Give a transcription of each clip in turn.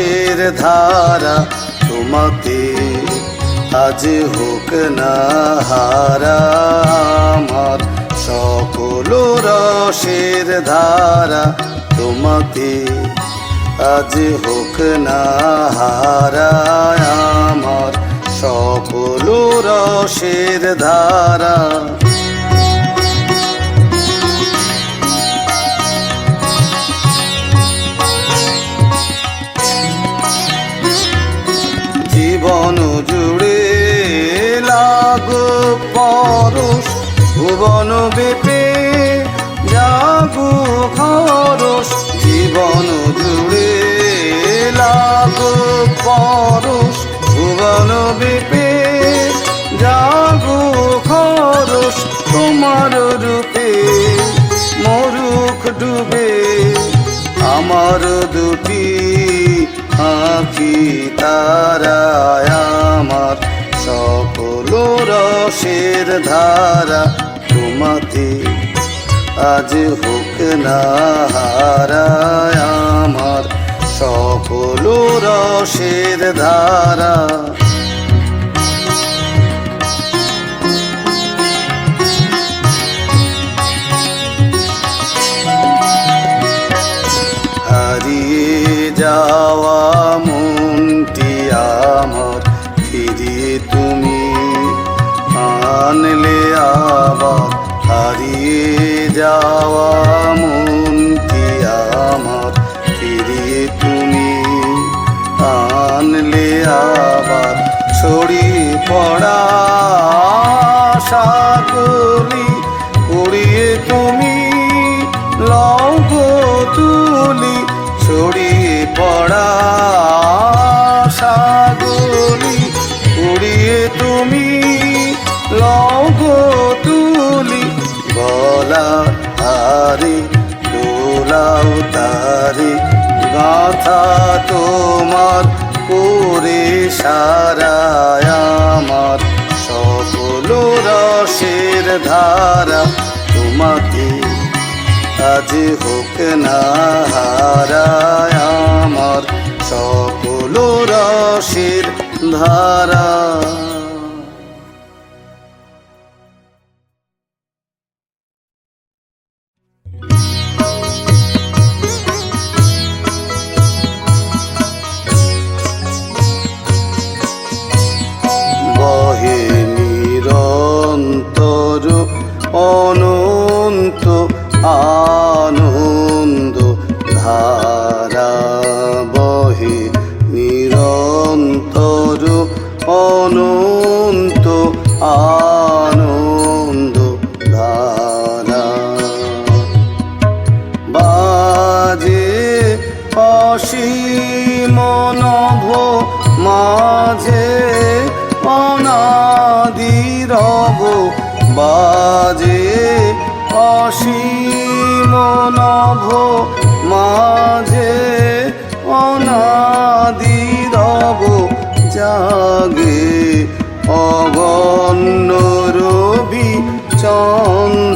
রসের ধারা তোমাতে আজ হোক না হারা। আমার সকল রসের ধারা তোমাতে আজ হোক না হারা। আমার সকল রসের ধারা লাগো পরশ, ভুবন বেপে জাগো খরস জীবন জুড়ে লাগো পরশ, ভুবন বেপে জাগো খরস তোমার রূপে মরুখ ডুবে, আমার দুটি আঁকি তারায়। রসের ধারা তোমাতে আজ হোক না হারায় আমার। সকল রসের ধারা। হারিয়ে যাওয়া আনলে আবার তুলি গলা হারে দোলাও তারে, গাথা তোমার করে সারায় আমার। সকল রসের ধারা তোমাকে আজ হোক না হারায় আমার। সকল রসের ধারা জাগে অগণ্য রবি চন্দ্র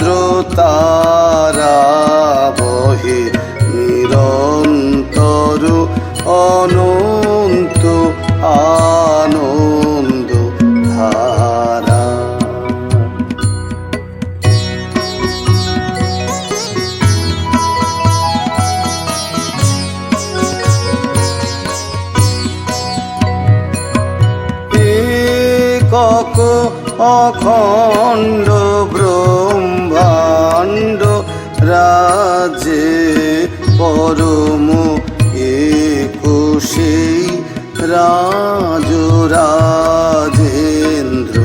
একক অখণ্ড ব্রহ্মাণ্ড রাজে পরম একুশে রাজ রাজেন্দ্র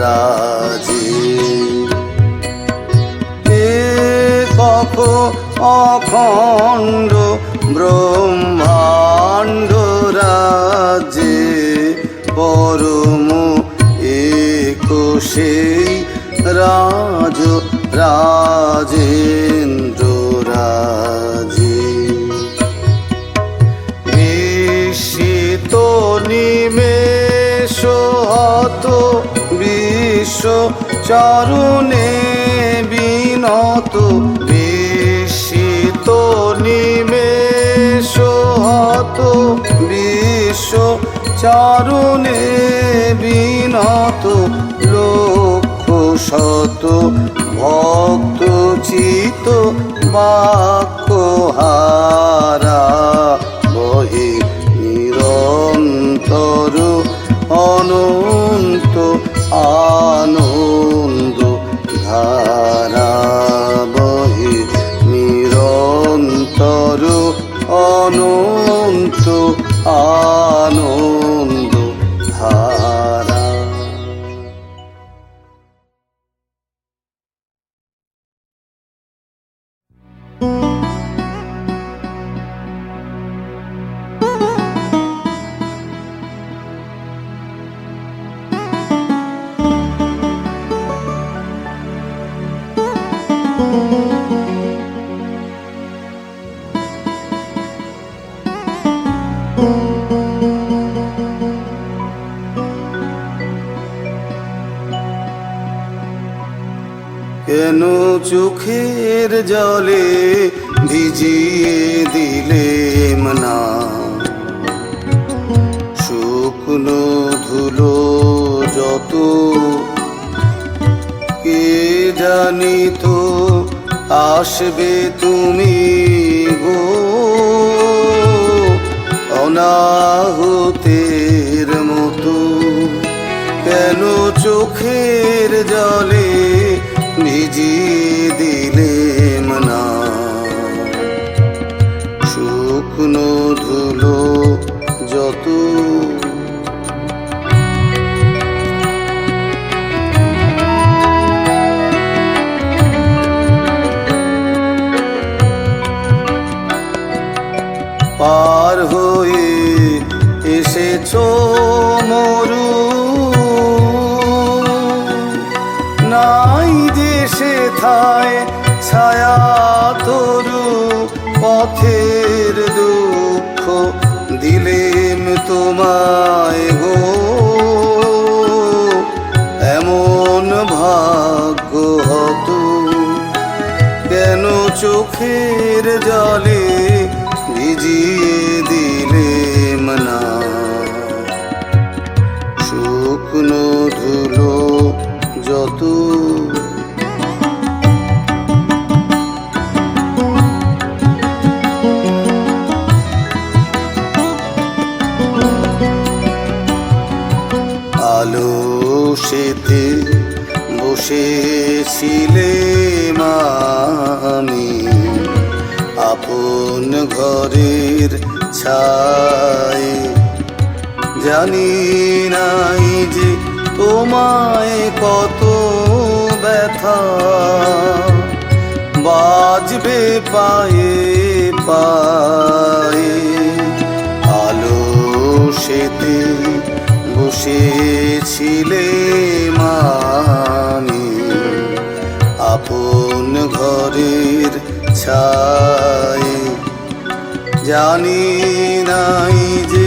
রাজে। একক অখণ্ড ব্রহ্মাণ্ড একুশে রাজ রাজেন্দ্র রাজে। নিশিত নিমেষ হত বিশ্ব চরণে বিনত। বিস্মিত নিমেষ হত বিশ্ব চারণে বিনত লক্ষ শত ভক্ত চিত বাক্য হারা বহে নিরন্তর অনন্ত আনন্দ ধারা। চোখের জলে ভিজিয়ে দিলে মনা। শুকনো ধুলো যত কে জানি তো আসবে তুমি গো। অনাহুতের মতো কেন চোখের জলে দিলেম তোমায় গো। এমন ভাগ্য হত। কেন চোখের জলে আপন ঘরের ছাই? জানি নাই যে তোমায় কত ব্যথা। বাজবে পায়ে পায়ে। আলো সেতে বসেছিলে মামি আপন ঘরের ছায় জানি নাই যে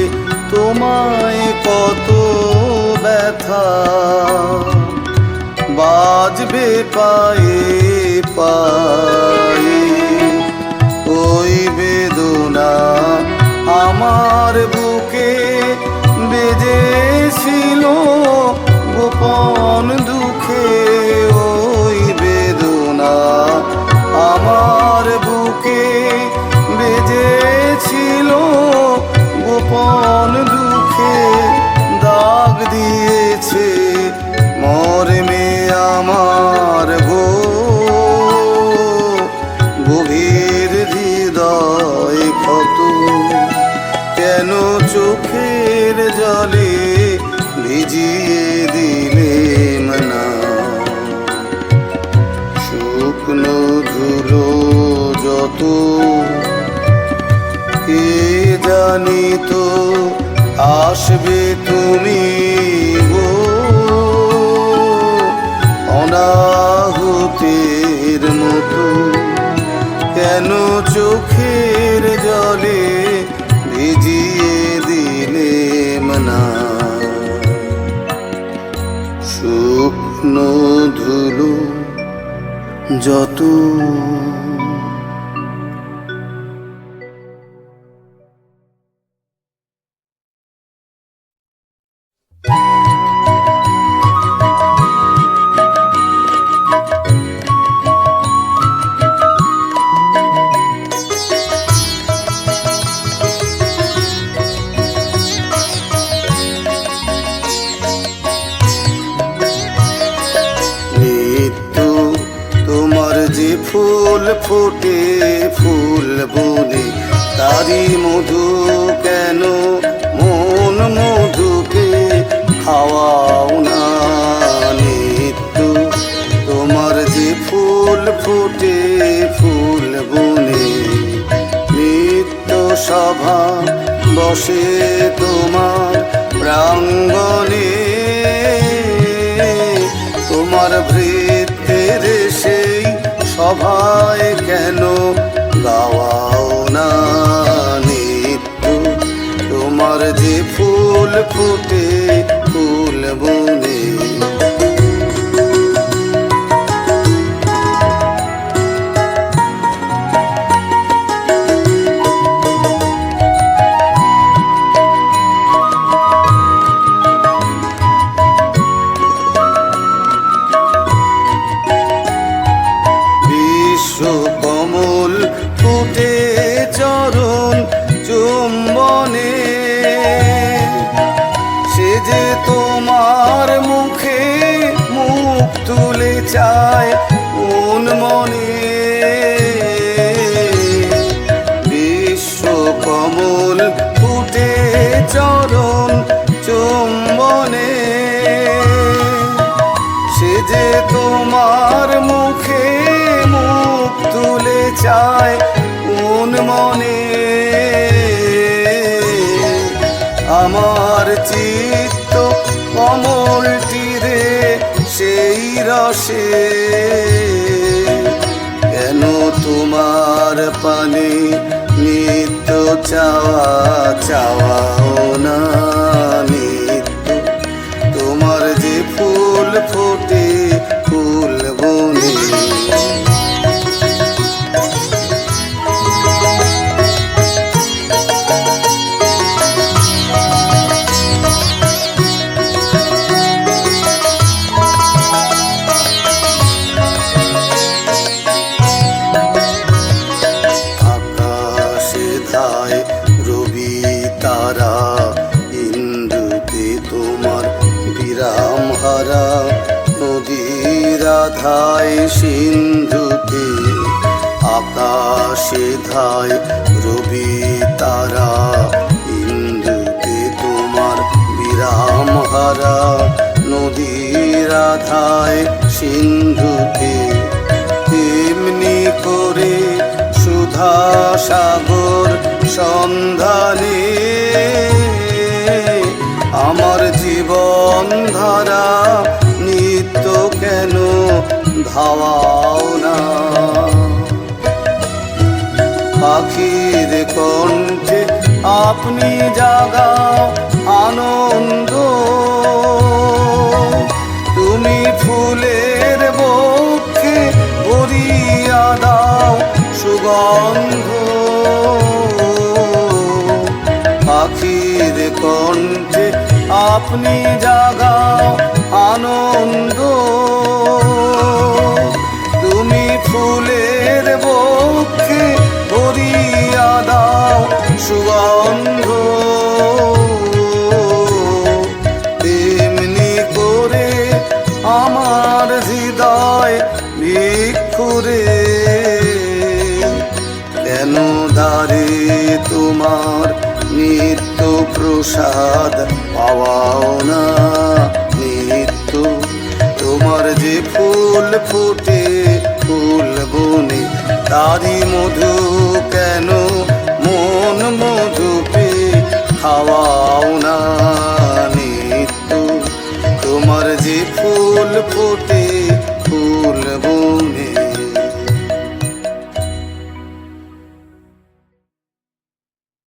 তোমায় কত ব্যথা। বাজবে পায়ে পায়ে গো, গভীর হৃদয় ক্ষত, কেন চোখের জলে ভিজিয়ে দিলে মনা? শুকনো ধুলো যত, কে জানি তো আসবে তুমি অনাহুতির মতো কেন চোখের জলে ভিজিয়ে দিলে মনা? শুকনো ধুলো যত খাওয়াও না নিত্য। তোমার যে ফুল ফোটে, ফুল নিত্য সভা বসে তোমার প্রাঙ্গণে। তোমার ভৃত্যের সেই সভায় কেন গাওয়াও না নিত্য? তোমার যে ফুল ফুটে বনে কমল ফুটে চরণ চুম্বনে। তোমার মুখে মুখ তুলে চায় কোন মনে। বিশ্ব কমল ফুটে চরণ চুম্বনে। সে যে তোমার মুখে মুখ তুলে চায় কোন মনে। আমার চিত্ত কমল সেই রসে। কেন তোমার পানি নিত্য চাওয়া চাওয়াও না আধায় সিন্ধুতে আকাশে ধায় রবি তারা। ইন্দুতে তোমার বিরাম হারা? নদীর আধায় সিন্ধুতে তেমনি করে সুধা সাগর সন্ধানে আমার জীবন ধারা নিত্য কেন ধাওয়াও না পাখির কণ্ঠে আপনি জাগাও আনন্দ। তুমি ফুলের বক্ষে ভরিয়া দাও সুগন্ধ। পাখির কণ্ঠে আপনি জাগাও আনন্দ। ফুলের বক্ষে ভরিয়া দাও সুগন্ধ। তেমনি করে আমার হৃদয় ভিক্ষুরে কেন দ্বারে তোমার নিত্য প্রসাদ পাওয়াও না? নিত্য তোমার যে ফুল ফুটে মধু কেন? মন মধু পে খাওয়াও না নিত্য। তোমার যে ফুল ফুটে